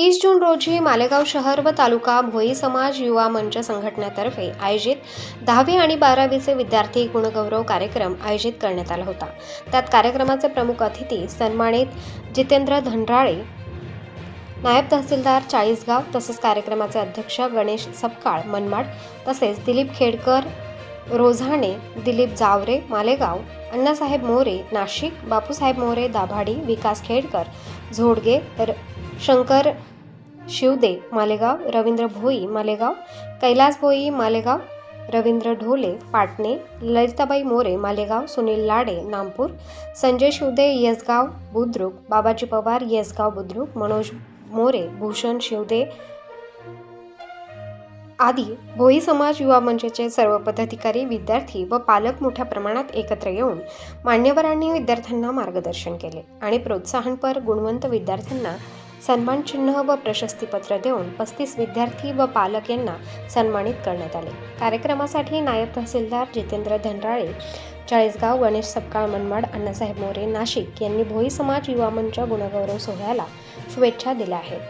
तीस जून रोजी मालेगाव शहर व तालुका भोई समाज युवा मंच संघटनेतर्फे आयोजित दहावी आणि बारावीचे विद्यार्थी गुणगौरव कार्यक्रम आयोजित करण्यात आला होता. त्यात कार्यक्रमाचे प्रमुख अतिथी सन्मानित जितेंद्र धनराळे नायब तहसीलदार चाळीसगाव तसेच कार्यक्रमाचे अध्यक्ष गणेश सपकाळ मनमाड तसेच दिलीप खेडकर रोझाणे दिलीप जावरे मालेगाव अण्णासाहेब मोरे नाशिक बापूसाहेब मोरे दाभाडी विकास खेडकर झोडगे र शंकर शिवदे मालेगाव रवींद्र भोई मालेगाव कैलास भोई मालेगाव रवींद्र ढोले पाटणे ललिताबाई मोरे मालेगाव सुनील लाडे नामपूर संजय शिवदे येसगाव बुद्रुक बाबाजी पवार येसगाव बुद्रुक मनोज मोरे भूषण शिवदे आधी भोई समाज युवा मंचचे सर्व पदाधिकारी विद्यार्थी व पालक मोठ्या प्रमाणात एकत्र येऊन मान्यवरांनी विद्यार्थ्यांना मार्गदर्शन केले आणि प्रोत्साहनपर गुणवंत विद्यार्थ्यांना सन्मानचिन्ह व प्रशस्तीपत्र देऊन पस्तीस विद्यार्थी व पालक यांना सन्मानित करण्यात आले. कार्यक्रमासाठी नायब तहसीलदार जितेंद्र धनराळे चाळीसगाव गणेश सपकाळ मनमाड अण्णासाहेब मोरे नाशिक यांनी भोई समाज युवा मंच गुणगौरव सोहळ्याला शुभेच्छा दिल्या आहेत.